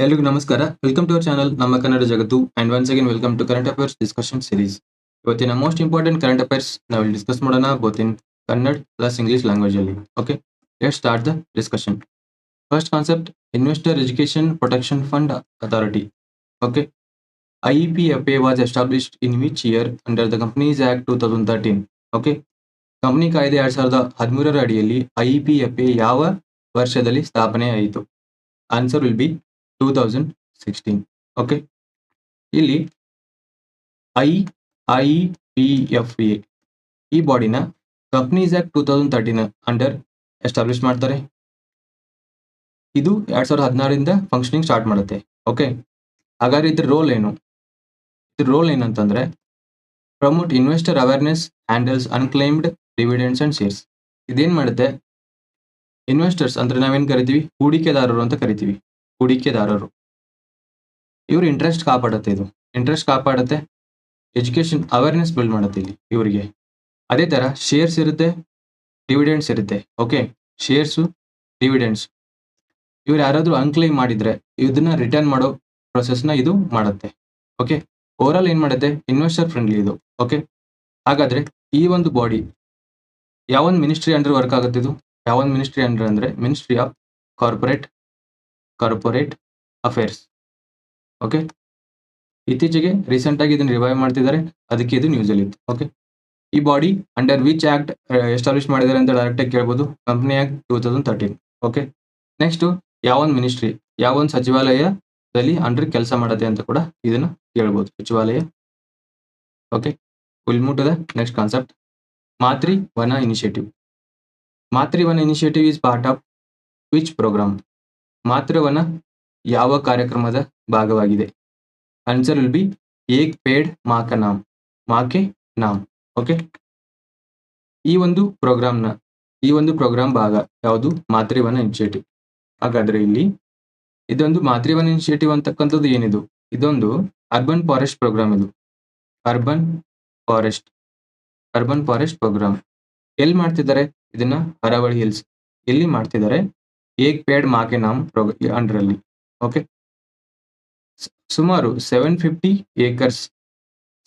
ಎಲ್ರಿಗೂ ನಮಸ್ಕಾರ. Welcome to our channel ನಮ್ಮ ಕನ್ನಡ ಜಗತ್ತು. And once again welcome to current affairs discussion series ಇವತ್ತಿನ ಮೋಸ್ಟ್ ಇಂಪಾರ್ಟೆಂಟ್ ಕರೆಂಟ್ ಅಫೇರ್ಸ್ ನಾವು ಡಿಸ್ಕಸ್ ಮಾಡೋಣ both in Kannada plus English language ಅಲ್ಲಿ. Okay let start the discussion first concept investor education protection fund authority okay IEPFA was established in which year? Companies act two thousand 2013 okay company ಕಾಯ್ದೆ ಎರಡ್ ಸಾವಿರದ ಹದಿಮೂರರ ಅಡಿಯಲ್ಲಿ ಐಪಿಎಫ್ಎ ಯಾವ ವರ್ಷದಲ್ಲಿ ಸ್ಥಾಪನೆ ಆಯಿತು answer will be two thousand sixteen okay ಇಲ್ಲಿ I I P F A ಈ ಬಾಡಿನ companies act two thousand thirteen under establish ಮಾಡ್ತಾರೆ. ಇದು ಎರಡ್ ಸಾವಿರದ ಹದಿನಾರರಿಂದ ಫಂಕ್ಷನಿಂಗ್ ಸ್ಟಾರ್ಟ್ ಮಾಡುತ್ತೆ. ಓಕೆ ಹಾಗಾದ್ರೆ ಇದ್ರ ರೋಲ್ ಏನು? ಇದ್ರ ರೋಲ್ ಏನಂತಂದ್ರೆ promote investor awareness handles unclaimed dividends and shares ಇದೇನ್ ಮಾಡುತ್ತೆ? ಇನ್ವೆಸ್ಟರ್ಸ್ ಅಂದ್ರೆ ನಾವೇನ್ ಕರಿತೀವಿ? ಹೂಡಿಕೆದಾರರು ಅಂತ ಕರಿತೀವಿ. ಹೂಡಿಕೆದಾರರು. ಇವ್ರ ಇಂಟ್ರೆಸ್ಟ್ ಕಾಪಾಡುತ್ತೆ ಇದು. ಇಂಟ್ರೆಸ್ಟ್ ಕಾಪಾಡುತ್ತೆ ಎಜುಕೇಶನ್ ಅವೇರ್ನೆಸ್ ಬಿಲ್ಡ್ ಮಾಡುತ್ತೆ ಇಲ್ಲಿ ಇವರಿಗೆ. ಅದೇ ತರ ಶೇರ್ಸ್ ಇರುತ್ತೆ ಡಿವಿಡೆಂಡ್ಸ್ ಇರುತ್ತೆ. ಓಕೆ ಶೇರ್ಸು ಡಿವಿಡೆಂಡ್ಸ್ ಇವ್ರು ಯಾರಾದ್ರೂ ಅನ್ಕ್ಲೇಮ್ ಮಾಡಿದ್ರೆ ಇದನ್ನ ರಿಟರ್ನ್ ಮಾಡೋ ಪ್ರೊಸೆಸ್ನ ಇದು ಮಾಡುತ್ತೆ. ಓಕೆ ಓವರ್ ಏನು ಏನ್ ಮಾಡುತ್ತೆ? ಇನ್ವೆಸ್ಟರ್ ಫ್ರೆಂಡ್ಲಿ ಇದು. ಓಕೆ ಹಾಗಾದ್ರೆ ಈ ಒಂದು ಬಾಡಿ ಯಾವೊಂದು ಮಿನಿಸ್ಟ್ರಿ ಅಂಡರ್ ವರ್ಕ್ ಆಗುತ್ತೆ ಇದು? ಯಾವೊಂದು ಮಿನಿಸ್ಟ್ರಿ ಅಂಡರ್ ಅಂದ್ರೆ ministry of corporate corporate affairs okay ಇತ್ತೀಚೆಗೆ ರೀಸೆಂಟ್ ಆಗಿ ಇದನ್ನ ರಿವೈವ್ ಮಾಡ್ತಿದ್ದಾರೆ. ಅದಕ್ಕೆ ಇದು ನ್ಯೂಸ್ ಅಲ್ಲಿ ಇತ್ತು. ಓಕೆ ಈ body under which act establish ಮಾಡಿದ್ದಾರೆ ಅಂತ ಡೈರೆಕ್ಟ್ ಆಗಿ ಕೇಳ್ಬೋದು. Company act two thousand thirteen okay next ಯಾವೊಂದು ಮಿನಿಸ್ಟ್ರಿ ಯಾವೊಂದು ಸಚಿವಾಲಯದಲ್ಲಿ ಅಂಡರ್ ಕೆಲಸ ಮಾಡುತ್ತೆ ಅಂತ ಕೂಡ ಇದನ್ನ ಕೇಳ್ಬೋದು. ಸಚಿವಾಲಯ. Okay will the next concept Matri Van initiative Matri Van initiative is part of which programme Matrivan ಯಾವ ಕಾರ್ಯಕ್ರಮದ ಭಾಗವಾಗಿದೆ. Answer will be Ek Ped Maa Ka Naam Maa Ke Naam okay ಈ ಒಂದು ಪ್ರೋಗ್ರಾಮ್ನ ಈ ಒಂದು ಪ್ರೋಗ್ರಾಮ್ ಭಾಗ ಯಾವುದು? ಮಾತೃವನ ಇನಿಷಿಯೇಟಿವ್ ಹಾಗಾದ್ರೆ ಇಲ್ಲಿ ಇದೊಂದು ಮಾತೃವನ ಇನಿಷಿಯೇಟಿವ್ ಅಂತಕ್ಕಂಥದ್ದು ಏನಿದು? ಇದೊಂದು ಅರ್ಬನ್ ಫಾರೆಸ್ಟ್ ಪ್ರೋಗ್ರಾಮ್ ಇದು. Urban forest urban forest programme ಎಲ್ಲಿ ಮಾಡ್ತಿದ್ದಾರೆ? ಇದನ್ನ ಅರಾವಳಿ ಹಿಲ್ಸ್ ಎಲ್ಲಿ ಮಾಡ್ತಿದ್ದಾರೆ? ಏಕ್ ಪೇಡ್ ಮಾಕೆ ನಾಮ್ ಅಂಡ್ರಲ್ಲಿ. ಓಕೆ? ಸುಮಾರು seven fifty acres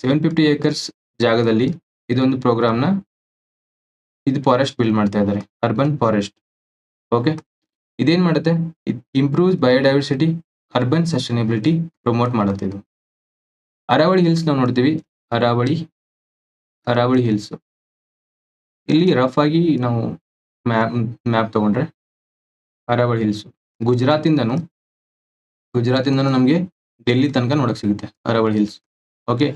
seven fifty acres ಜಾಗದಲ್ಲಿ ಇದೊಂದು ಪ್ರೋಗ್ರಾಮ್ನ ಇದು ಫಾರೆಸ್ಟ್ ಬಿಲ್ಡ್ ಮಾಡ್ತಾ ಇದ್ದಾರೆ ಅರ್ಬನ್ ಫಾರೆಸ್ಟ್ ಓಕೆ? ಇದೇನ್ ಮಾಡುತ್ತೆ? Improves biodiversity urban sustainability promote ಮಾಡುತ್ತೆ ಇದು. ಅರಾವಳಿ ಹಿಲ್ಸ್ ನಾವು ನೋಡ್ತೀವಿ. ಅರಾವಳಿ ಅರಾವಳಿ ಹಿಲ್ಸ್ ಇಲ್ಲಿ ರಫ್ ಆಗಿ ನಾವು ಮ್ಯಾಪ್ ಮ್ಯಾಪ್ ತಗೊಂಡ್ರೆ ಅರಾವಳಿ ಹಿಲ್ಸ್ ಗುಜರಾತಿಂದನು ಗುಜರಾತಿಂದನು ನಮಗೆ ಡೆಲ್ಲಿ ತನಕ ನೋಡಕ್ ಸಿಗುತ್ತೆ ಅರಾವಳಿ ಹಿಲ್ಸ್ ಓಕೆ,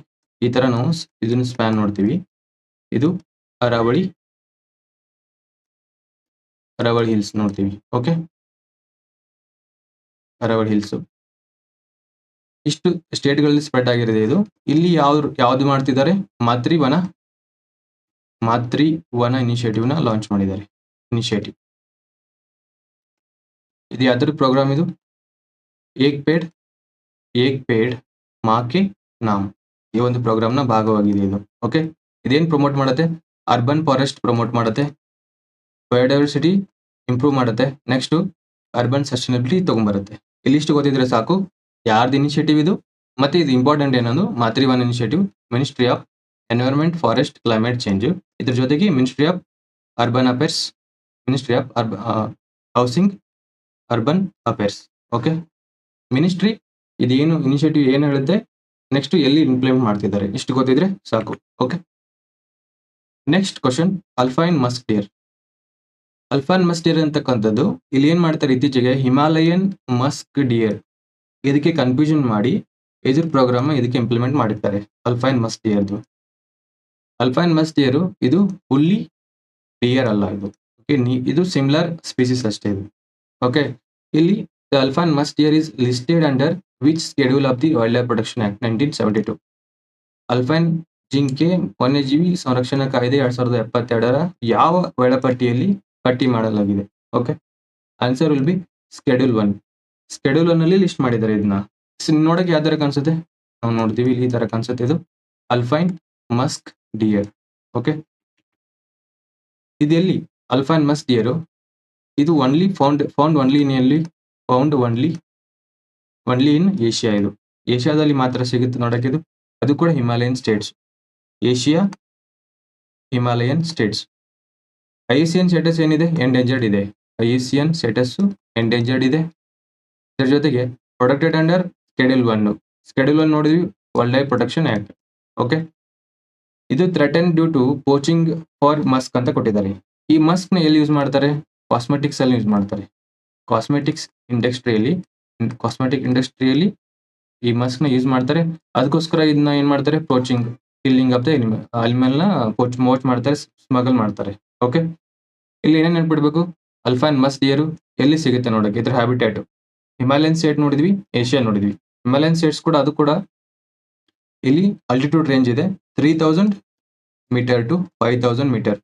ಈ ತರ ನಾವು ಇದನ್ನ ಸ್ಪ್ಯಾನ್ ನೋಡ್ತೀವಿ. ಇದು ಅರಾವಳಿ ಅರಾವಳಿ ಹಿಲ್ಸ್ ನೋಡ್ತೀವಿ, ಓಕೆ? ಅರಾವಳಿ ಹಿಲ್ಸ್ ಇಷ್ಟು ಸ್ಟೇಟ್ಗಳಲ್ಲಿ ಸ್ಪ್ರೆಡ್ ಆಗಿರೋದು ಇದು. ಇಲ್ಲಿ ಯಾವ್ದು ಯಾವ್ದು ಮಾಡ್ತಿದ್ದಾರೆ? ವನ ಇನಿಷಿಯೇಟಿವ್ನ ಲಾಂಚ್ ಮಾಡಿದ್ದಾರೆ. ಇನಿಷಿಯೇಟಿವ್ ಇದು ಯಾವ್ದ್ರ ಪ್ರೋಗ್ರಾಮ್ ಇದು? ಏಕ್ ಪೇಡ್ ಏಕ್ ಪೇಡ್ ಮಾಕೆ ನಾಮ್. ಈ ಒಂದು ಪ್ರೋಗ್ರಾಮ್ನ ಭಾಗವಾಗಿದೆ ಇದು ಓಕೆ ಇದೇನ್ ಪ್ರಮೋಟ್ ಮಾಡುತ್ತೆ? ಅರ್ಬನ್ ಫಾರೆಸ್ಟ್ ಪ್ರಮೋಟ್ ಮಾಡುತ್ತೆ. ಬಯೋಡೈವರ್ಸಿಟಿ ಇಂಪ್ರೂವ್ ಮಾಡುತ್ತೆ. ನೆಕ್ಸ್ಟ್ ಅರ್ಬನ್ ಸಸ್ಟೈನಬಿಲಿಟಿ ತಗೊಂಡ್ಬರುತ್ತೆ ಇಲ್ಲಿಷ್ಟು ಗೊತ್ತಿದ್ರೆ ಸಾಕು. ಯಾರ್ದು ಇನಿಷಿಯೇಟಿವ್ ಇದು? ಮತ್ತೆ ಇದು important ಏನಂದು? One initiative ministry of environment forest climate change ಇದ್ರ ಜೊತೆಗೆ ministry of urban affairs ministry of ಅರ್ಬ housing urban affairs okay ministry ಇದೇನು ಇನಿಷಿಯೇಟಿವ್ ಏನು ಹೇಳುತ್ತೆ? ನೆಕ್ಸ್ಟ್ ಎಲ್ಲಿ ಇಂಪ್ಲಿಮೆಂಟ್ ಮಾಡ್ತಿದ್ದಾರೆ? ಇಷ್ಟು ಗೊತ್ತಿದ್ರೆ ಸಾಕು okay next question alpine musk deer alpine musk deer ಅಂತಕ್ಕಂಥದ್ದು, ಇಲ್ಲಿ ಏನ್ ಮಾಡ್ತಾರೆ ಇತ್ತೀಚೆಗೆ? ಹಿಮಾಲಯನ್ ಮಸ್ಕ್ ಡಿಯರ್ ಇದಕ್ಕೆ ಕನ್ಫ್ಯೂಷನ್ ಮಾಡಿ ಎಜುರ್ ಪ್ರೋಗ್ರಾಮ್ ಇದಕ್ಕೆ ಇಂಪ್ಲಿಮೆಂಟ್ ಮಾಡಿರ್ತಾರೆ alpine musk deer alpine musk deer ಇದು ಹುಲ್ಲಿ ಡಿಯರ್ ಅಲ್ಲ ಇದು ಓಕೆ ಇದು ಸಿಮಿಲರ್ ಸ್ಪೀಸಿಸ್ ಅಷ್ಟೇ ಇದು. ಓಕೆ ಇಲ್ಲಿ the alpine and deer is listed under which which of of protection act nineteen seventy two alpine ಜಿಂಕೆ ವನ್ಯಜೀವಿ ಸಂರಕ್ಷಣಾ ಕಾಯ್ದೆ ಎರಡ್ ಸಾವಿರದ ಎಪ್ಪತ್ತೆರಡರ ಯಾವ ವೇಳಾಪಟ್ಟಿಯಲ್ಲಿ ಪಟ್ಟಿ ಮಾಡಲಾಗಿದೆ? Okay answer will be schedule one schedule one ಅಲ್ಲಿ ಲಿಸ್ಟ್ ಮಾಡಿದ್ದಾರೆ ಇದನ್ನ ನೋಡಕ್ಕೆ ಯಾವ ತರ ಕಾಣಿಸುತ್ತೆ? ನಾವು ನೋಡ್ತೀವಿ ಈ ತರ ಕಾಣಿಸುತ್ತೆ ಇದು. ಅಲ್ಫೈನ್ ಮಸ್ಕ್ ಡಿಯರ್ ಓಕೆ ಇದೆಲ್ಲಿ ಅಲ್ಫೈನ್ ಮಸ್ಕ್ ಡಿಯರು ಇದು only found found only in ಎಲ್ಲಿ found only only in Asia ಇದು. ಏಷ್ಯಾದಲ್ಲಿ ಮಾತ್ರ ಸಿಗುತ್ತೆ ನೋಡಕ್ಕೆ ಇದು. ಅದು ಕೂಡ Himalayan states Asia Himalayan states IUCN status ಏನಿದೆ? ಎಂಡೇಂಜರ್ಡ್ ಇದೆ. ಐಸಿಯನ್ ಸ್ಟೇಟಸ್ ಎಂಡೇಂಜರ್ಡ್ ಇದೆ. ಇದರ ಜೊತೆಗೆ protected under schedule one schedule one ನೋಡಿದ್ವಿ. World life protection act okay ಇದು threatened due to poaching for musk ಅಂತ ಕೊಟ್ಟಿದ್ದಾರೆ. ಈ ಮಸ್ಕ್ನ ಎಲ್ಲಿ ಯೂಸ್ ಮಾಡ್ತಾರೆ? ಕಾಸ್ಮೆಟಿಕ್ಸ್ ಅಲ್ಲಿ ಯೂಸ್ ಮಾಡ್ತಾರೆ. ಕಾಸ್ಮೆಟಿಕ್ಸ್ ಇಂಡಸ್ಟ್ರಿಯಲ್ಲಿ ಕಾಸ್ಮೆಟಿಕ್ ಇಂಡಸ್ಟ್ರಿಯಲ್ಲಿ ಈ ಮಸ್ಕ್ನ ಯೂಸ್ ಮಾಡ್ತಾರೆ. ಅದಕ್ಕೋಸ್ಕರ ಇದನ್ನ ಏನ್ ಮಾಡ್ತಾರೆ? ಪೋಚಿಂಗ್ ಕಿಲ್ಲಿಂಗ್ ಆಫ್ ದ ಅನಿಮಲ್ನ ಪೋಚ್ ಮೋಚ್ ಮಾಡ್ತಾರೆ ಸ್ಮಗಲ್ ಮಾಡ್ತಾರೆ. ಓಕೆ ಇಲ್ಲಿ ಏನೇನ್ ನೆನ್ಪಿಡ್ಬೇಕು ಅಲ್ಫಾನ್ ಮಸ್ ಡಿಯರು ಎಲ್ಲಿ ಸಿಗುತ್ತೆ ನೋಡಕ್ಕೆ ಇದ್ರ ಹ್ಯಾಬಿಟೇಟ್ ಹಿಮಾಲಯನ್ ಸ್ಟೇಟ್ ನೋಡಿದ್ವಿ ಏಷ್ಯಾ ನೋಡಿದ್ವಿ. ಹಿಮಾಲಯನ್ ಸ್ಟೇಟ್ಸ್ ಕೂಡ ಅದು ಕೂಡ ಇಲ್ಲಿ ಅಲ್ಟಿಟ್ಯೂಡ್ ರೇಂಜ್ ಇದೆ. Three thousand metre to five thousand metre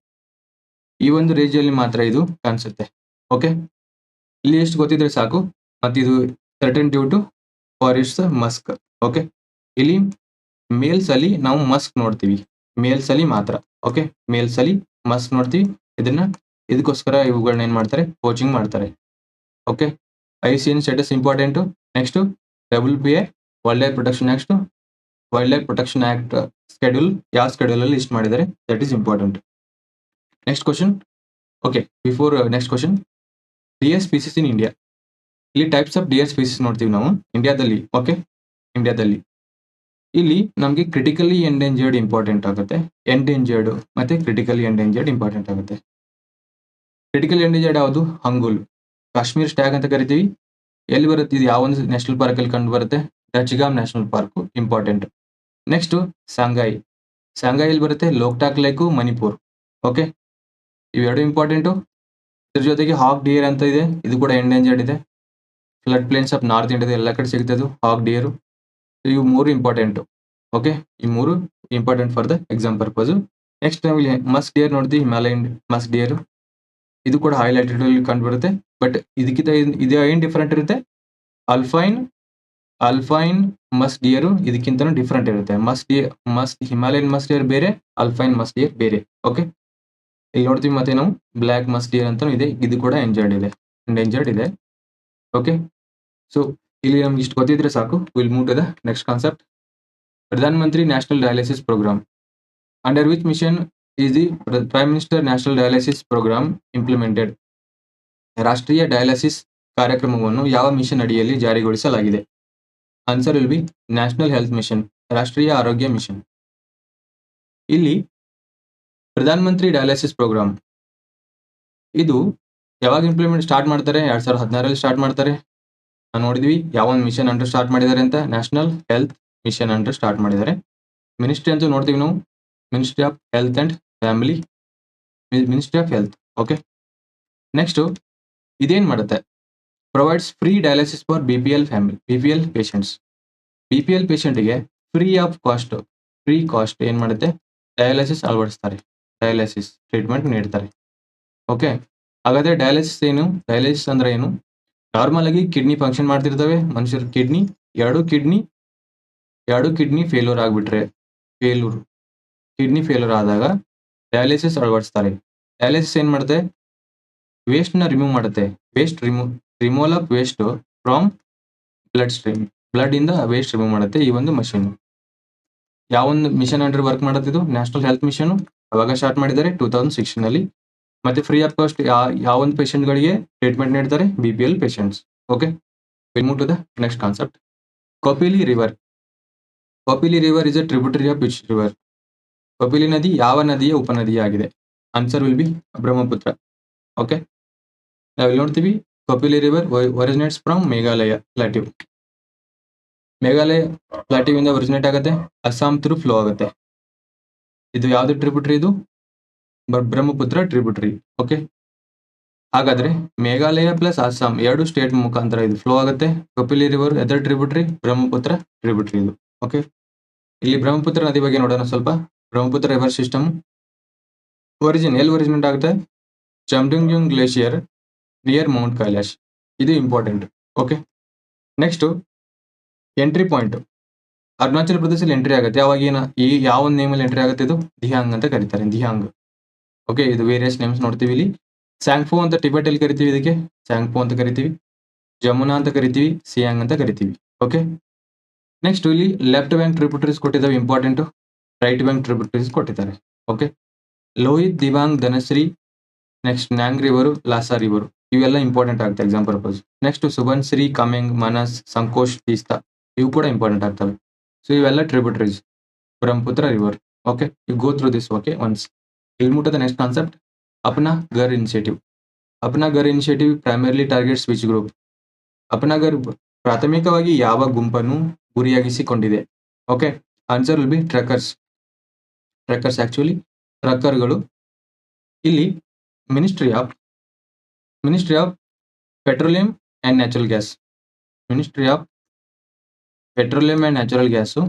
ಈ ಒಂದು ರೇಂಜ್ ಅಲ್ಲಿ ಮಾತ್ರ ಇದು ಕಾಣಿಸುತ್ತೆ. ಓಕೆ ಇಲ್ಲಿ ಎಷ್ಟು ಗೊತ್ತಿದ್ರೆ ಸಾಕು. ಮತ್ತಿದು ಇದು threatened due to forest musk okay ಇಲ್ಲಿ ಮೇಲ್ಸ್ ಅಲ್ಲಿ ನಾವು ಮಸ್ಕ್ ನೋಡ್ತೀವಿ. ಮೇಲ್ಸ್ ಅಲ್ಲಿ ಮಾತ್ರ. ಓಕೆ ಮೇಲ್ಸ್ ಅಲ್ಲಿ ಮಸ್ಕ್ ನೋಡ್ತೀವಿ. ಇದನ್ನ ಇದಕ್ಕೋಸ್ಕರ ಇವುಗಳನ್ನ ಏನ್ ಮಾಡ್ತಾರೆ? ಕೋಚಿಂಗ್ ಮಾಡ್ತಾರೆ. Okay I C N status important next W P A wildlife protection next wildlife protection act schedule ಯಾವ ಸ್ಕೆಡ್ಯೂಲ್ ಅಲ್ಲಿ ಲಿಸ್ಟ್ ಮಾಡಿದ್ದಾರೆ? That is important next question okay before next question deer species in India ಇಲ್ಲಿ types of deer species ನೋಡ್ತೀವಿ ನಾವು. ಇಂಡಿಯಾದಲ್ಲಿ okay ಇಂಡಿಯಾದಲ್ಲಿ ಇಲ್ಲಿ ನಮಗೆ ಕ್ರಿಟಿಕಲಿ ಎಂಡೇಂಜರ್ಡ್ ಇಂಪಾರ್ಟೆಂಟ್ ಆಗುತ್ತೆ. ಎಂಡೇಂಜರ್ಡ್ ಮತ್ತೆ ಕ್ರಿಟಿಕಲಿ ಎಂಡೇಂಜರ್ಡ್ ಇಂಪಾರ್ಟೆಂಟ್ ಆಗುತ್ತೆ. ಕ್ರಿಟಿಕಲ್ ಎಂಡೇಂಜರ್ಡ್ ಯಾವುದು? ಹಂಗುಲ್. ಕಾಶ್ಮೀರ್ ಸ್ಟ್ಯಾಗ್ ಅಂತ ಕರಿತೀವಿ. ಎಲ್ಲಿ ಬರುತ್ತೆ? ಇದು ಯಾವ ಒಂದು ನ್ಯಾಷನಲ್ ಪಾರ್ಕ್ ಅಲ್ಲಿ ಕಂಡು ಬರುತ್ತೆ? Dachigam national park important next sangai ಎಲ್ಲಿ ಬರುತ್ತೆ? ಲೋಕ್ಟಾಕ್ ಲೇಕು ಮಣಿಪುರ್ ಓಕೆ ಇವೆರಡು ಇಂಪಾರ್ಟೆಂಟು ಇದ್ರ ಜೊತೆಗೆ ಹಾಕ್ ಡಿಯರ್ ಅಂತ ಇದೆ. ಇದು ಕೂಡ ಎಂಡೇಂಜರ್ಡ್ ಇದೆ. ಫ್ಲಡ್ ಪ್ಲೇನ್ಸ್ ಆಫ್ ನಾರ್ತ್ ಇಂಡಿಯಾದ ಎಲ್ಲ ಕಡೆ ಸಿಗ್ತದೆ ಹಾಕ್ ಡಿಯರು ಇವು ಮೂರು ಇಂಪಾರ್ಟೆಂಟು ಓಕೆ ಈ ಮೂರು important for the exam purpose next ನಾವು ಇಲ್ಲಿ ಮಸ್ಕ್ ಡಿಯರ್ ನೋಡ್ತೀವಿ ಹಿಮಾಲಯನ್ ಮಸ್ಕ್ ಡಿಯರ್ ಇದು ಕೂಡ ಹೈ ಲ್ಯಾಟಿಟ್ಯೂಡಲ್ಲಿ ಕಂಡು ಬರುತ್ತೆ ಬಟ್ ಇದಕ್ಕಿಂತ ಇದು ಏನ್ ಡಿಫ್ರೆಂಟ್ ಇರುತ್ತೆ ಅಲ್ಫೈನ್ ಅಲ್ಫೈನ್ ಮಸ್ಕ್ ಡಿಯರು ಇದಕ್ಕಿಂತ ಡಿಫ್ರೆಂಟ್ ಇರುತ್ತೆ. Musk deer musk Himalayan musk deer ಬೇರೆ ಅಲ್ಫೈನ್ ಮಸ್ಕ್ ಡಿಯರ್ ಬೇರೆ. ಓಕೆ ಇಲ್ಲಿ ನೋಡ್ತೀವಿ ಮತ್ತೆ ನಾವು. ಬ್ಲ್ಯಾಕ್ ಮಸ್ಟ್ ಅಂತ ಇದೆ. ಇದು ಕೂಡ ಎಂಜರ್ಡ್ ಇದೆ. ಎಂಜರ್ಡ್ ಇದೆ. ಓಕೆ ಸೊ ಇಲ್ಲಿ ನಮ್ಗೆ ಇಷ್ಟು ಗೊತ್ತಿದ್ರೆ ಸಾಕು. Will move to the next concept Pradhan Mantri national dialysis program under which mission is the prime minister national dialysis program implemented ರಾಷ್ಟ್ರೀಯ ಡಯಾಲಿಸಿಸ್ ಕಾರ್ಯಕ್ರಮವನ್ನು ಯಾವ ಮಿಷನ್ ಅಡಿಯಲ್ಲಿ ಜಾರಿಗೊಳಿಸಲಾಗಿದೆ? Answer will be national health mission ರಾಷ್ಟ್ರೀಯ ಆರೋಗ್ಯ ಮಿಷನ್ ಇಲ್ಲಿ Pradhan Mantri dialysis program ಇದು ಯಾವಾಗ ಇಂಪ್ಲಿಮೆಂಟ್ ಸ್ಟಾರ್ಟ್ ಮಾಡ್ತಾರೆ? ಎರಡ್ ಸಾವಿರದ ಹದಿನಾರಲ್ಲಿ ಸ್ಟಾರ್ಟ್ ಮಾಡ್ತಾರೆ. ನಾವು ನೋಡಿದ್ವಿ, ಯಾವ ಮಿಷನ್ ಅಂಡರ್ ಸ್ಟಾರ್ಟ್ ಮಾಡಿದ್ದಾರೆ ಅಂತ? National health mission under start ಮಾಡಿದ್ದಾರೆ. ಮಿನಿಸ್ಟ್ರಿ ಅಂತೂ ನೋಡ್ತೀವಿ ನಾವು. Ministry of health and family ministry of health okay next ಇದೇನ್ ಮಾಡುತ್ತೆ? Provides free dialysis for B P L family B P L patients B P L ಪೇಷಂಟ್ಗೆ free of cost free cost ಏನ್ ಮಾಡುತ್ತೆ? Dialysis ಅಳವಡಿಸ್ತಾರೆ. Dialysis treatment ನೀಡ್ತಾರೆ. Okay ಹಾಗಾದ್ರೆ dialysis ಏನು? Dialysis ಅಂದ್ರೆ ಏನು? ನಾರ್ಮಲ್ ಆಗಿ ಕಿಡ್ನಿ ಫಂಕ್ಷನ್ ಮಾಡ್ತಿರ್ತವೆ. ಮನುಷ್ಯರ ಕಿಡ್ನಿ ಎರಡು ಕಿಡ್ನಿ ಎರಡು ಕಿಡ್ನಿ ಫೇಲ್ಯೂರ್ ಆಗಿಬಿಟ್ರೆ ಫೇಲ್ಯೂರ್ ಕಿಡ್ನಿ ಫೇಲ್ಯೂರ್ ಆದಾಗ ಡಯಾಲಿಸಿಸ್ ಅಳವಡಿಸ್ತಾರೆ. ಡಯಾಲಿಸಿಸ್ ಏನ್ ಮಾಡುತ್ತೆ? ವೇಸ್ಟ್ನ ರಿಮೂವ್ ಮಾಡುತ್ತೆ. Waste remove removal of waste from bloodstream blood ಇಂದ ವೇಸ್ಟ್ ರಿಮೂವ್ ಮಾಡುತ್ತೆ ಈ ಒಂದು ಮಷೀನ್ ಯಾವ ಒಂದು ಮಿಷನ್ ಅಂಡರ್ ವರ್ಕ್ ಮಾಡುತ್ತಿದ್ದು ನ್ಯಾಷನಲ್ ಹೆಲ್ತ್ ಮಿಷನ್ ಅವಾಗ ಸ್ಟಾರ್ಟ್ ಮಾಡಿದ್ದಾರೆ ಟೂ ತೌಸಂಡ್ ಸಿಕ್ಸ್ಟೀನ್ ಅಲ್ಲಿ. ಮತ್ತೆ ಫ್ರೀ ಆಫ್ ಕಾಸ್ಟ್ ಯಾವ ಒಂದು patient ಗಳಿಗೆ ಟ್ರೀಟ್ಮೆಂಟ್ ನೀಡ್ತಾರೆ B P L patients okay will move to the next concept Kapili river Kapili river is a tributary of which river Kapili ನದಿ ಯಾವ ನದಿಯ ಉಪನದಿಯಾಗಿದೆ? Answer will be Brahmaputra okay ನಾವು ಇಲ್ಲಿ ನೋಡ್ತೀವಿ? Kapili river originates from Meghalaya plateau Meghalaya plateau ಇಂದ originate ಆಗುತ್ತೆ. Assam through flow ಆಗುತ್ತೆ. ಇದು ಯಾವ್ದು ಟ್ರಿಬ್ಯೂಟರಿ ಇದು? ಬ್ರಹ್ಮಪುತ್ರ ಟ್ರಿಬ್ಯೂಟರಿ ಓಕೆ ಹಾಗಾದ್ರೆ ಮೇಘಾಲಯ ಪ್ಲಸ್ ಅಸ್ಸಾಂ ಎರಡು ಸ್ಟೇಟ್ ಮುಖಾಂತರ ಇದು ಫ್ಲೋ ಆಗುತ್ತೆ. Kopili river either tributary Brahmaputra tributary ಇದು. ಓಕೆ ಇಲ್ಲಿ ಬ್ರಹ್ಮಪುತ್ರ ನದಿ ಬಗ್ಗೆ ನೋಡೋಣ ಸ್ವಲ್ಪ. ಬ್ರಹ್ಮಪುತ್ರ ರಿವರ್ ಸಿಸ್ಟಮ್ ಒರಿಜಿನ್ ಎಲ್ಲಿ ಒರಿಜಿನೇಟ್ ಆಗುತ್ತೆ? Chemayungdung glacier near mount Kailash ಇದು important okay next entry point Arunachal ಪ್ರದೇಶದಲ್ಲಿ ಎಂಟ್ರಿ ಆಗುತ್ತೆ. ಯಾವಾಗ ಏನ, ಈ ಯಾವ ನೇಮ್ ನೇಮಲ್ಲಿ ಎಂಟ್ರಿ ಆಗುತ್ತೆ ಇದು? ದಿಹಾಂಗ್ ಅಂತ ಕರೀತಾರೆ, ದಿಹಾಂಗ್. ಓಕೆ ಇದು ವೇರಿಯಸ್ ನೇಮ್ಸ್ ನೋಡ್ತೀವಿ ಇಲ್ಲಿ. ಸ್ಯಾಂಗ್ಫೋ ಅಂತ ಟಿಬೆಟ್ ಅಲ್ಲಿ ಕರಿತೀವಿ ಇದಕ್ಕೆ. ಸ್ಯಾಂಗ್ಫೋ ಅಂತ ಕರಿತೀವಿ. ಜಮುನಾ ಅಂತ ಕರಿತೀವಿ. ಸಿಯಾಂಗ್ ಅಂತ ಕರಿತೀವಿ. ಓಕೆ ನೆಕ್ಸ್ಟ್ ಇಲ್ಲಿ ಲೆಫ್ಟ್ ಬ್ಯಾಂಕ್ ಟ್ರಿಬ್ಯೂಟರೀಸ್ ಕೊಟ್ಟಿದ್ದಾವೆ ಇಂಪಾರ್ಟೆಂಟ್ ರೈಟ್ ಬ್ಯಾಂಕ್ ಟ್ರಿಬ್ಯೂಟರೀಸ್ ಕೊಟ್ಟಿದ್ದಾರೆ. Okay Lohit Dibang Dhansiri next Nyang river Lhasa river ಇವೆಲ್ಲ ಇಂಪಾರ್ಟೆಂಟ್ ಆಗುತ್ತೆ exam purpose next Subansiri Kameng Manas Sankosh Teesta ಇವು ಕೂಡ ಇಂಪಾರ್ಟೆಂಟ್ ಆಗ್ತವೆ. ಸೊ ಇವೆಲ್ಲ tributaries Brahmaputra river okay you go through this okay once ಇಲ್ಲಿ ಮುಟ್ಟದ next concept Apna Ghar initiative Apna Ghar initiative primarily targets which group Apna Ghar ಪ್ರಾಥಮಿಕವಾಗಿ ಯಾವ ಗುಂಪನ್ನು ಗುರಿಯಾಗಿಸಿಕೊಂಡಿದೆ? Okay answer will be truckers truckers actually ಟ್ರಕ್ಕರ್ಗಳು ಇಲ್ಲಿ ministry of ministry of petroleum and natural gas ministry of petroleum and natural gas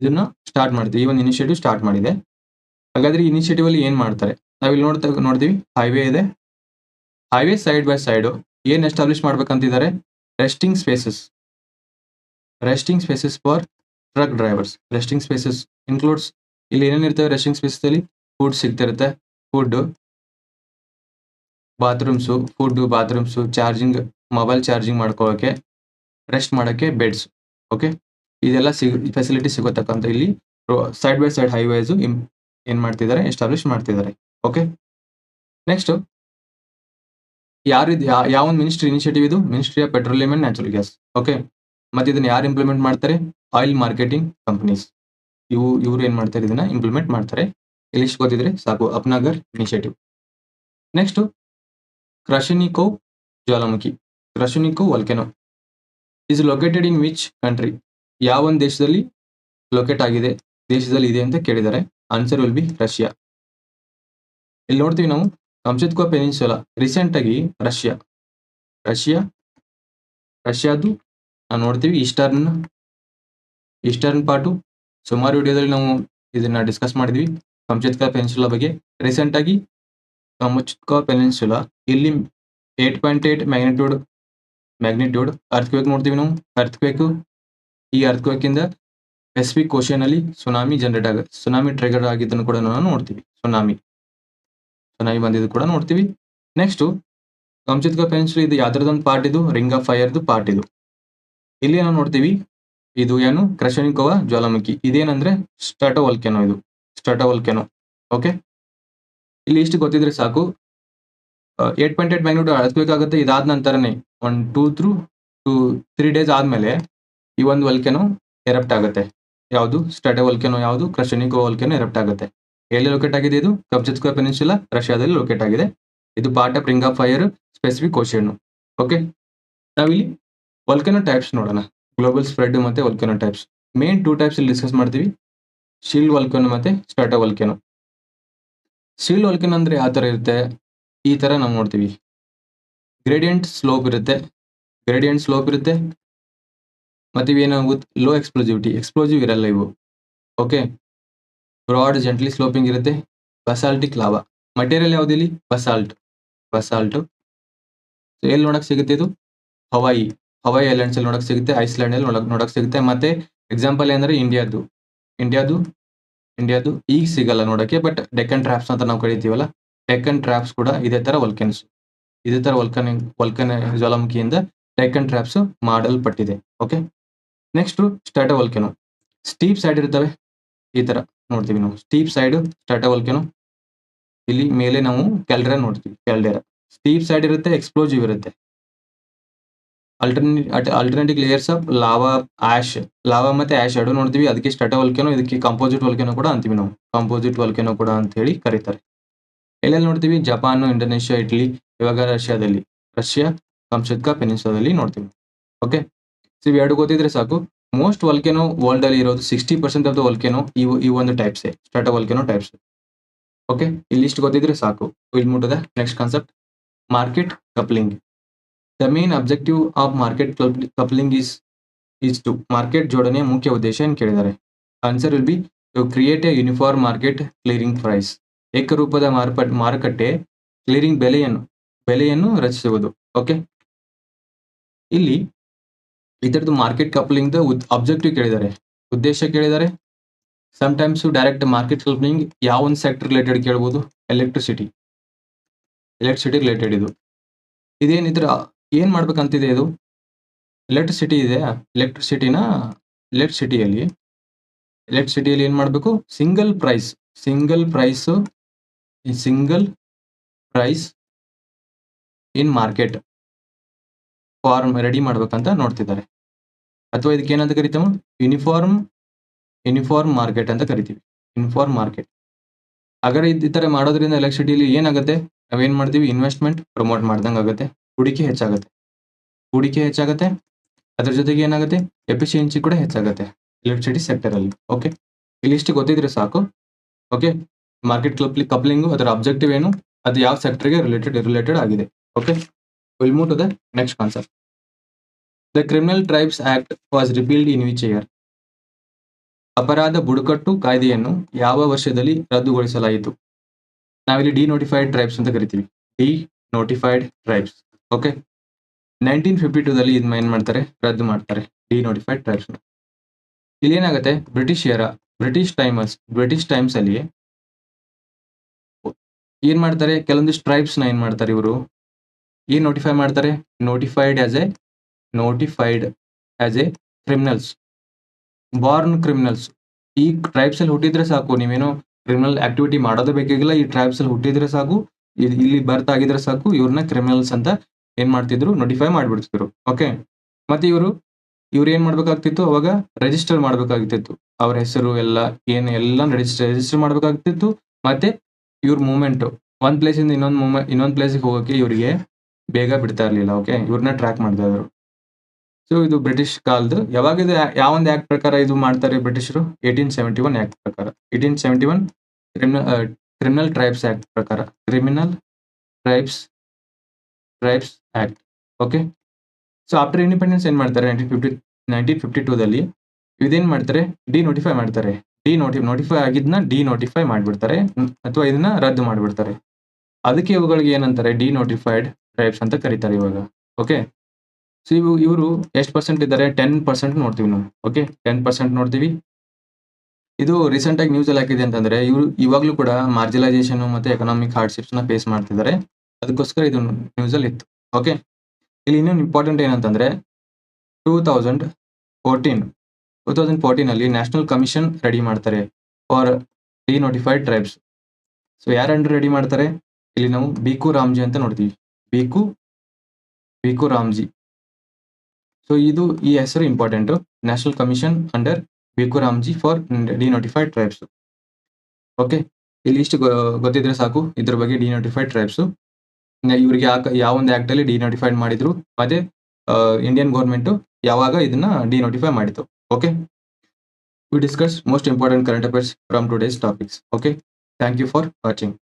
ಇದನ್ನು start ಮಾಡಿದೆ ಈ ಒಂದು initiative start ಮಾಡಿದೆ. ಹಾಗಾದರೆ ಈ ಇನಿಷಿಯೇಟಿವಲ್ಲಿ ಏನು ಮಾಡ್ತಾರೆ? ನಾವಿಲ್ಲಿ ನೋಡ್ತಾ, ನೋಡ್ತೀವಿ. ಹೈವೇ ಇದೆ. ಹೈವೇ ಸೈಡ್ ಬೈ ಸೈಡು ಏನು establish ಮಾಡ್ಬೇಕಂತಿದ್ದಾರೆ? Resting spaces resting spaces for truck drivers resting spaces includes ಇಲ್ಲಿ ಏನೇನಿರ್ತವೆ ರೆಸ್ಟಿಂಗ್ ಸ್ಪೇಸಸ್ ಅಲ್ಲಿ? Food ಸಿಗ್ತಿರುತ್ತೆ. Food bathrooms food bathrooms charging mobile charging ಮಾಡ್ಕೊಳ್ಳೋಕ್ಕೆ ರೆಸ್ಟ್ ಮಾಡೋಕ್ಕೆ ಬೆಡ್ಸ್ ಓಕೆ? ಇದೆಲ್ಲ ಸಿಗ್ ಫೆಸಿಲಿಟಿ ಸಿಗೋತಕ್ಕಂಥ ಇಲ್ಲಿ ಸೈಡ್ ಬೈ ಸೈಡ್ ಹೈವೇಸು ಏನ್ ಮಾಡ್ತಿದ್ದಾರೆ? ಎಸ್ಟಾಬ್ಲಿಷ್ ಮಾಡ್ತಿದ್ದಾರೆ. ಓಕೆ? ನೆಕ್ಸ್ಟ್ ಯಾರು ಯಾವ ಮಿನಿಸ್ಟ್ರಿ ಇನಿಷಿಯೇಟಿವ್ ಇದು? Ministry of petroleum and natural gas okay? ಮತ್ತೆ ಇದನ್ನ ಯಾರು ಇಂಪ್ಲಿಮೆಂಟ್ ಮಾಡ್ತಾರೆ? ಆಯಿಲ್ ಮಾರ್ಕೆಟಿಂಗ್ ಕಂಪನೀಸ್ ಇವು, ಇವರು ಏನ್ ಮಾಡ್ತಾರೆ? ಇದನ್ನ ಇಂಪ್ಲಿಮೆಂಟ್ ಮಾಡ್ತಾರೆ. ಇಲ್ಲಿ ಗೊತ್ತಿದ್ರೆ ಸಾಕು. ಅಪ್ನಾಗರ್ initiative next ಕ್ರಶನಿಕೋ ಜ್ವಾಲಾಮುಖಿ. Krasheninnikov volcano is located in which country ಯಾವ ಒಂದು ದೇಶದಲ್ಲಿ ಲೊಕೇಟ್ ಆಗಿದೆ, ದೇಶದಲ್ಲಿ ಇದೆ ಅಂತ ಕೇಳಿದ್ದಾರೆ. ಆನ್ಸರ್ ವಿಲ್ ಬಿ ರಷ್ಯಾ ಇಲ್ಲಿ ನೋಡ್ತೀವಿ ನಾವು ಕಂಚತ್ಕೋ ಪೆನಿನ್ಸುಲಾ ರೀಸೆಂಟ್ ಆಗಿ ರಷ್ಯಾ ರಷ್ಯಾ ರಷ್ಯಾದು ನಾವು ನೋಡ್ತೀವಿ ಈಸ್ಟರ್ನ್ ಈಸ್ಟರ್ನ್ ಪಾರ್ಟು ಸುಮಾರು ವಿಡಿಯೋದಲ್ಲಿ ನಾವು ಇದನ್ನ ಡಿಸ್ಕಸ್ ಮಾಡಿದ್ವಿ ಕಂಚತ್ಕಾ ಪೆನಿನ್ಸುಲಾ ಬಗ್ಗೆ. ರೀಸೆಂಟ್ ಆಗಿ ಕಂಚತ್ಕಾ ಪೆನಿನ್ಸುಲಾ, ಇಲ್ಲಿ eight point eight magnitude magnitude earthquake ನೋಡ್ತೀವಿ ನಾವು. ಅರ್ಥಕ್ವೇಕ್ ಈ ಅರ್ಥಕ್ವೇಕ್ ಇಂದ ಪೆಸಿಫಿಕ್ ಓಷನ್ ಅಲ್ಲಿ ಸುನಾಮಿ ಜನರೇಟ್ ಆಗುತ್ತೆ ಸುನಾಮಿ ಟ್ರಿಗರ್ ಆಗಿದ್ದನ್ನು ಕೂಡ ನಾವು ನೋಡ್ತೀವಿ. ಸುನಾಮಿ ಸುನಾಮಿ ಬಂದಿದ್ದು ಕೂಡ ನೋಡ್ತೀವಿ. ನೆಕ್ಸ್ಟ್ ಕಂಚಿತ್ಕ ಪೆನ್ಸಿಲ್ ಇದು ಯಾವ್ದ್ರದೊಂದು ಪಾರ್ಟ್ ಇದು? ರಿಂಗ್ ಆಫ್ ಫೈರ್ದು ಪಾರ್ಟ್ ಇದು. ಇಲ್ಲಿ ನಾವು ನೋಡ್ತೀವಿ, ಇದು ಏನು? ಕ್ರಶನಿಕೋವ ಜ್ವಾಲಾಮುಖಿ. ಇದೇನಂದ್ರೆ ಸ್ಟಾಟೋ ವಲ್ಕೆನೋ ಇದು. ಸ್ಟಾಟೋ ವಲ್ಕೆನೋ ಓಕೆ ಇಲ್ಲಿ ಇಷ್ಟು ಗೊತ್ತಿದ್ರೆ ಸಾಕು. ಏಟ್ ಪಾಯಿಂಟ್ ಏಟ್ ಮ್ಯಾಗ್ನಿಟ್ಯೂಡ್ ಆಗುತ್ತೆ, ಇದಾದ ನಂತರನೇ one two three two three days ಆದಮೇಲೆ ಈ ಒಂದು ವಲ್ಕೆನೋ ಎರಪ್ಟ್ ಆಗುತ್ತೆ. ಯಾವುದು? ಸ್ಟಡೆ ವಲ್ಕೆನೋ ಯಾವುದು? ಕ್ರಶನಿಕೋ ವಲ್ಕೆನೋ ಎರಪ್ಟ್ ಆಗುತ್ತೆ. ಎಲ್ಲಿ ಲೊಕೇಟ್ ಆಗಿದೆ ಇದು? ಕಬ್ಜತ್ಕೋ ಪೆನಿನ್ಸುಲಾ ರಷ್ಯಾದಲ್ಲಿ ಲೊಕೇಟ್ ಆಗಿದೆ. ಇದು part of ring of fire Pacific ocean okay ನಾವಿಲ್ಲಿ ವಲ್ಕೆನೋ ಟೈಪ್ಸ್ ನೋಡೋಣ. ಗ್ಲೋಬಲ್ ಸ್ಪ್ರೆಡ್ ಮತ್ತೆ volcano types main two types ಇಲ್ಲಿ ಡಿಸ್ಕಸ್ ಮಾಡ್ತೀವಿ. ಶೀಲ್ಡ್ ವಲ್ಕೆನೋ ಮತ್ತೆ ಸ್ಟಾಟೋ ವಲ್ಕೆನೋ ಶೀಲ್ಡ್ ವಲ್ಕೆನೋ ಅಂದ್ರೆ ಯಾವ ತರ ಇರುತ್ತೆ? ಈ ತರ ನಾವು ನೋಡ್ತೀವಿ. ಗ್ರೇಡಿಯಂಟ್ ಸ್ಲೋಪ್ ಇರುತ್ತೆ. ಗ್ರೇಡಿಯಂಟ್ ಸ್ಲೋಪ್ ಇರುತ್ತೆ. ಮತ್ತೆ ಇವೇನಾಗುತ್ತೆ ಲೋ ಎಕ್ಸ್ಪ್ಲೋಸಿವಿಟಿ ಎಕ್ಸ್ಪ್ಲೋಸಿವ್ ಇರಲ್ಲ ಇವು. ಓಕೆ ಬ್ರಾಡ್ ಜೆಂಟ್ಲಿ ಸ್ಲೋಪಿಂಗ್ ಇರುತ್ತೆ. ಬಸಾಲ್ಟಿಕ್ ಲಾವಾ ಮಟೀರಿಯಲ್ ಯಾವ್ದಿಲ್ಲಿ ಬಸಾಲ್ಟ್ ಬಸಾಲ್ಟ್ ಎಲ್ಲಿ ನೋಡಕ್ ಸಿಗುತ್ತೆ ಇದು? ಹವಾಯಿ ಹವಾಯಿ ಐಲ್ಯಾಂಡ್ಸ್ ಅಲ್ಲಿ ನೋಡಕ್ ಸಿಗುತ್ತೆ. ಐಸ್ಲ್ಯಾಂಡ್ ಅಲ್ಲಿ ನೋಡಕ್ ನೋಡಕ್ ಸಿಗುತ್ತೆ. ಮತ್ತೆ ಎಕ್ಸಾಂಪಲ್ ಏನಂದ್ರೆ ಇಂಡಿಯಾದು ಇಂಡಿಯಾದ್ದು ಇಂಡಿಯಾದ್ದು ಈಗ ಸಿಗಲ್ಲ ನೋಡಕ್ಕೆ ಬಟ್ ಡೆಕ್ಕನ್ ಟ್ರಾಪ್ಸ್ ಅಂತ ನಾವು ಕರಿತೀವಲ್ಲ? ಡೆಕ್ಕನ್ ಟ್ರಾಪ್ಸ್ ಕೂಡ ಇದೇ ತರ ವಲ್ಕನ್ಸ್ ಇದೇ ತರ ವಲ್ಕನ್ ವಲ್ಕನ್ ಜ್ವಾಲಾಮುಖಿಯಿಂದ ಟೆಕನ್ ಟ್ರಾಪ್ಸ್ ಮಾಡಲ್ಪಟ್ಟಿದೆ okay next stratovolcano steep side ಇರ್ತವೆ ಈ ತರ ನೋಡ್ತೀವಿ ನಾವು. ಸ್ಟೀಪ್ ಸೈಡ್ ಸ್ಟಾಟ ವಲ್ಕೆನೋ ಇಲ್ಲಿ ಮೇಲೆ ನಾವು ಕ್ಯಾಲ್ಡೆರಾ ನೋಡ್ತೀವಿ ಕ್ಯಾಲ್ಡೆರಾ ಸ್ಟೀಪ್ ಸೈಡ್ ಇರುತ್ತೆ ಎಕ್ಸ್ಪ್ಲೋಸಿವ್ ಇರುತ್ತೆ. Alternate alternative layers of lava ash lava ಮತ್ತೆ ಆಶ್ ಎರಡು ನೋಡ್ತೀವಿ, ಅದಕ್ಕೆ ಸ್ಟಾಟೋ ವಲ್ಕೆನೋ ಇದಕ್ಕೆ ಕಂಪೋಸಿಟ್ ವಲ್ಕೆನೋ ಕೂಡ ಅಂತೀವಿ ನಾವು. ಕಂಪೋಸಿಟ್ ವಲ್ಕೆನೋ ಕೂಡ ಅಂತ ಹೇಳಿ ಕರೀತಾರೆ. ಎಲ್ಲೆಲ್ಲಿ ನೋಡ್ತೀವಿ? ಜಪಾನ್, ಇಂಡೋನೇಷ್ಯಾ, ಇಟಲಿ, ಇವಾಗ ರಷ್ಯಾದಲ್ಲಿ. ರಷ್ಯಾ ಕಂಶತ್ಕ ಪೆನಿನ್ಸುಲಾದಲ್ಲಿ ನೋಡ್ತೀವಿ. ಓಕೆ ಸೊ ಇವೆರಡು ಗೊತ್ತಿದ್ರೆ ಸಾಕು. ಮೋಸ್ಟ್ ವಲ್ಕೆನೋ ವರ್ಲ್ಡ್ ಅಲ್ಲಿ ಇರೋದು sixty percent of the volcano ಇವು, ಈ ಒಂದು ಟೈಪ್ಸ್ ಸ್ಟಾರ್ಟ್ ವಲ್ಕೆನೋ ಟೈಪ್ಸ್ ಓಕೆ ಇಲ್ಲಿ ಇಷ್ಟು ಗೊತ್ತಿದ್ರೆ ಸಾಕು. ಇಲ್ಲಿ ಮುಟ್ಟದ next concept market coupling the main objective of market coupling is is to market ಜೋಡಣೆಯ ಮುಖ್ಯ ಉದ್ದೇಶ ಏನು ಕೇಳಿದ್ದಾರೆ answer will be to create a uniform market clearing price ಏಕರೂಪದ ಮಾರ್ಪಟ್, ಮಾರುಕಟ್ಟೆ ಕ್ಲಿಯರಿಂಗ್ ಬೆಲೆಯನ್ನು ಬೆಲೆಯನ್ನು ರಚಿಸುವುದು. ಓಕೆ ಇಲ್ಲಿ ಇದರದ್ದು ಮಾರ್ಕೆಟ್ ಕಪ್ಲಿಂಗ್ ಅಬ್ಜೆಕ್ಟಿವ್ ಕೇಳಿದ್ದಾರೆ. ಉದ್ದೇಶ ಕೇಳಿದ್ದಾರೆ. ಸಮಟೈಮ್ಸ್ ಡೈರೆಕ್ಟ್ ಮಾರ್ಕೆಟ್ ಕಪ್ಲಿಂಗ್ ಯಾವ ಒಂದು ಸೆಕ್ಟರ್ ರಿಲೇಟೆಡ್ ಕೇಳ್ಬೋದು? ಎಲೆಕ್ಟ್ರಿಸಿಟಿ ಎಲೆಕ್ಟ್ರಿಸಿಟಿ ರಿಲೇಟೆಡ್ ಇದು. ಇದೇನಿದ್ರ, ಏನ್ ಮಾಡ್ಬೇಕಂತಿದೆ ಇದು? ಎಲೆಕ್ಟ್ರಿಸಿಟಿ ಇದೆ. ಎಲೆಕ್ಟ್ರಿಸಿಟಿನ ಎಲೆಕ್ಟ್ರಿಸಿಟಿಯಲ್ಲಿ ಎಲೆಕ್ಟ್ರಿಸಿಟಿಯಲ್ಲಿ ಏನು ಮಾಡಬೇಕು? ಸಿಂಗಲ್ ಪ್ರೈಸ್ ಸಿಂಗಲ್ ಪ್ರೈಸು ಈ single price in market form ready ಮಾಡ್ಬೇಕಂತ ನೋಡ್ತಿದ್ದಾರೆ. ಅಥವಾ ಇದಕ್ಕೆ ಏನಂತ ಕರಿತೀವಿ? ಯೂನಿಫಾರ್ಮ್ ಯೂನಿಫಾರ್ಮ್ ಮಾರ್ಕೆಟ್ ಅಂತ ಕರಿತೀವಿ. ಯೂನಿಫಾರ್ಮ್ ಮಾರ್ಕೆಟ್ ಹಾಗಾದ್ರೆ ತರ ಮಾಡೋದ್ರಿಂದ ಎಲೆಕ್ಟ್ರಿಸಿಟಿಲಿ ಏನಾಗುತ್ತೆ? ನಾವೇನ್ ಮಾಡ್ತೀವಿ? ಇನ್ವೆಸ್ಟ್ಮೆಂಟ್ ಪ್ರಮೋಟ್ ಮಾಡ್ದಂಗೆ ಆಗುತ್ತೆ. ಹೂಡಿಕೆ ಹೆಚ್ಚಾಗುತ್ತೆ. ಹೂಡಿಕೆ ಹೆಚ್ಚಾಗುತ್ತೆ. ಅದ್ರ ಜೊತೆಗೆ ಏನಾಗುತ್ತೆ? ಎಫಿಷಿಯನ್ಸಿ ಕೂಡ ಹೆಚ್ಚಾಗುತ್ತೆ. ಎಲೆಕ್ಟ್ರಿಸಿಟಿ ಸೆಕ್ಟರ್ ಅಲ್ಲಿ. ಓಕೆ ಇಲ್ಲಿ ಇಷ್ಟು ಗೊತ್ತಿದ್ರೆ ಸಾಕು. ಓಕೆ ಮಾರ್ಕೆಟ್ ಕ್ಲಬ್ ಕಪ್ಲಿಂಗು ಅದರ ಅಬ್ಜೆಕ್ಟಿವ್ ಏನು? ಅದು ಯಾವ ಸೆಕ್ಟರ್ಗೆ ರಿಲೇಟೆಡ್ ರಿಲೇಟೆಡ್ ಆಗಿದೆ. Okay will move to the next concept the criminal tribes act was repealed in which year ಅಪರಾಧ ಬುಡಕಟ್ಟು ಕಾಯ್ದೆಯನ್ನು ಯಾವ ವರ್ಷದಲ್ಲಿ ರದ್ದುಗೊಳಿಸಲಾಯಿತು? ನಾವಿಲ್ಲಿ ಡಿ ನೋಟಿಫೈಡ್ ಟ್ರೈಬ್ಸ್ ಅಂತ ಕರಿತೀವಿ. Denotified tribes okay nineteen fifty ಟೂದಲ್ಲಿ ಇದನ್ನ ಏನ್ ಮಾಡ್ತಾರೆ? ರದ್ದು ಮಾಡ್ತಾರೆ. ಡಿ ನೋಟಿಫೈಡ್ ಟ್ರೈಬ್ಸ್ ಇಲ್ಲಿ ಏನಾಗುತ್ತೆ ಬ್ರಿಟಿಷ್ ಬ್ರಿಟಿಷಿಯರ ಬ್ರಿಟಿಷ್ ಟೈಮರ್ಸ್ ಬ್ರಿಟಿಷ್ ಟೈಮ್ಸ್ ಅಲ್ಲಿ ಏನ್ ಮಾಡ್ತಾರೆ? ಕೆಲವೊಂದಿಷ್ಟು ಟ್ರೈಬ್ಸ್ನ ಏನ್ ಮಾಡ್ತಾರೆ ಇವರು? ಏನ್ ನೋಟಿಫೈ ಮಾಡ್ತಾರೆ? Notified as a notified as a criminals born criminals ಈ ಟ್ರೈಬ್ಸ್ ಅಲ್ಲಿ ಹುಟ್ಟಿದ್ರೆ ಸಾಕು, ನೀವೇನೋ ಕ್ರಿಮಿನಲ್ ಆಕ್ಟಿವಿಟಿ ಮಾಡೋದೇ ಬೇಕಾಗಿಲ್ಲ, ಈ ಟ್ರೈಬ್ಸ್ ಅಲ್ಲಿ ಹುಟ್ಟಿದ್ರೆ ಸಾಕು ಇಲ್ಲಿ ಬರ್ತ್ ಆಗಿದ್ರೆ ಸಾಕು, ಇವ್ರನ್ನ ಕ್ರಿಮಿನಲ್ಸ್ ಅಂತ ಏನ್ ಮಾಡ್ತಿದ್ರು? ನೋಟಿಫೈ ಮಾಡ್ಬಿಡ್ತಿದ್ರು. ಓಕೆ ಮತ್ತೆ ಇವರು, ಇವ್ರು ಏನ್ ಮಾಡ್ಬೇಕಾಗ್ತಿತ್ತು? ಅವಾಗ ರಿಜಿಸ್ಟರ್ ಮಾಡ್ಬೇಕಾಗ್ತಿತ್ತು. ಅವ್ರ ಹೆಸರು ಎಲ್ಲ, ಏನು ಎಲ್ಲ ರಿಜಿಸ್ಟರ್ ರಿಜಿಸ್ಟರ್ ಮಾಡ್ಬೇಕಾಗ್ತಿತ್ತು. ಮತ್ತೆ ಇವ್ರ ಮೂಮೆಂಟ್ ಒಂದ್ ಇಂದ ಇನ್ನೊಂದ್ ಮೂಮೆಂಟ್ ಇನ್ನೊಂದ್ ಪ್ಲೇಸಿಗೆ ಹೋಗೋಕೆ ಇವರಿಗೆ ಬೇಗ ಬಿಡ್ತಾ ಇರ್ಲಿಲ್ಲ ಓಕೆ ಇವ್ರನ್ನ ಟ್ರ್ಯಾಕ್ ಮಾಡ್ತಾ ಇದ್ರು. ಸೊ ಇದು ಬ್ರಿಟಿಷ್ ಕಾಲದ್ದು ಯಾವಾಗ ಇದು ಯಾವ ಒಂದು ಆಕ್ಟ್ ಪ್ರಕಾರ ಇದು ಮಾಡ್ತಾರೆ ಬ್ರಿಟಿಷರು? ಏಯ್ಟೀನ್ ಸೆವೆಂಟಿ ಒನ್ ಆಕ್ಟ್ ಪ್ರಕಾರ. Eighteen seventy one criminal criminal tribes act ಪ್ರಕಾರ. Criminal tribes tribes act okay so after independence ಏನ್ ಮಾಡ್ತಾರೆ? ನೈನ್ಟೀನ್ ಫಿಫ್ಟಿ ನೈನ್ಟೀನ್ ಫಿಫ್ಟಿ ಟೂದಲ್ಲಿ ಇದೇನ್ ಮಾಡ್ತಾರೆ? ಡಿ ನೋಟಿಫೈ ಮಾಡ್ತಾರೆ. ಡಿ ನೋಟಿ ನೋಟಿಫೈ ಆಗಿದ್ನ ಡಿ ನೋಟಿಫೈ ಮಾಡಿಬಿಡ್ತಾರೆ ಅಥವಾ ಇದನ್ನ ರದ್ದು ಮಾಡಿಬಿಡ್ತಾರೆ. ಅದಕ್ಕೆ ಇವುಗಳಿಗೆ ಏನಂತಾರೆ? ಡಿ ನೋಟಿಫೈಡ್ ಟ್ರೈಬ್ಸ್ ಅಂತ ಕರೀತಾರೆ ಇವಾಗ. ಓಕೆ ಸೊ ಇವು, ಇವರು ಎಷ್ಟು ಪರ್ಸೆಂಟ್ ಇದ್ದಾರೆ? ಟೆನ್ ಪರ್ಸೆಂಟ್ ನೋಡ್ತೀವಿ ನಾವು. ಓಕೆ ಟೆನ್ ಪರ್ಸೆಂಟ್ ನೋಡ್ತೀವಿ. ಇದು ರೀಸೆಂಟ್ ಆಗಿ ನ್ಯೂಸ್ ಅಲ್ಲಿ ಹಾಕಿದೆ ಅಂತಂದ್ರೆ, ಇವರು, ಇವಾಗ್ಲೂ ಕೂಡ ಮಾರ್ಜಿಲೈಸೇಷನ್ ಮತ್ತೆ ಎಕನಾಮಿಕ್ ಹಾರ್ಡ್ಶಿಪ್ಸ್ನ ಫೇಸ್ ಮಾಡ್ತಿದ್ದಾರೆ. ಅದಕ್ಕೋಸ್ಕರ ಇದು ನ್ಯೂಸ್ ಅಲ್ಲಿ ಇತ್ತು. ಓಕೆ ಇಲ್ಲಿ ಇನ್ನೊಂದು ಇಂಪಾರ್ಟೆಂಟ್ ಏನಂತಂದ್ರೆ two thousand fourteen two thousand fourteen ಅಲ್ಲಿ ನ್ಯಾಷನಲ್ ಕಮಿಷನ್ ರೆಡಿ ಮಾಡ್ತಾರೆ for denotified tribes so ಯಾರು ಅಂಡರ್ ರೆಡಿ ಮಾಡ್ತಾರೆ? ಇಲ್ಲಿ ನಾವು ಬಿಕು ರಾಮ್ಜಿ ಅಂತ ನೋಡ್ತೀವಿ. ಬಿಕು ಬಿಕು ರಾಮ್ಜಿ ಸೊ ಇದು ಈ ಹೆಸರು important national commission under Bhiku Ramji for denotified tribes okay ಇಲ್ಲಿ ಇಷ್ಟು ಗೊತ್ತಿದ್ರೆ ಸಾಕು. ಇದ್ರ ಬಗ್ಗೆ ಡಿ ನೋಟಿಫೈಡ್ ಟ್ರೈಬ್ಸ್ ಇವ್ರಿಗೆ ಯಾಕೆ ಯಾವ ಒಂದು ಆಕ್ಟ್ ಅಲ್ಲಿ ಡಿ ನೋಟಿಫೈಡ್ ಮಾಡಿದ್ರು ಮತ್ತೆ ಇಂಡಿಯನ್ ಗೌರ್ಮೆಂಟ್ ಯಾವಾಗ ಇದನ್ನ ಡಿ ನೋಟಿಫೈ ಮಾಡಿತು Okay. We discuss most important current affairs from today's topics. Okay. Thank you for watching.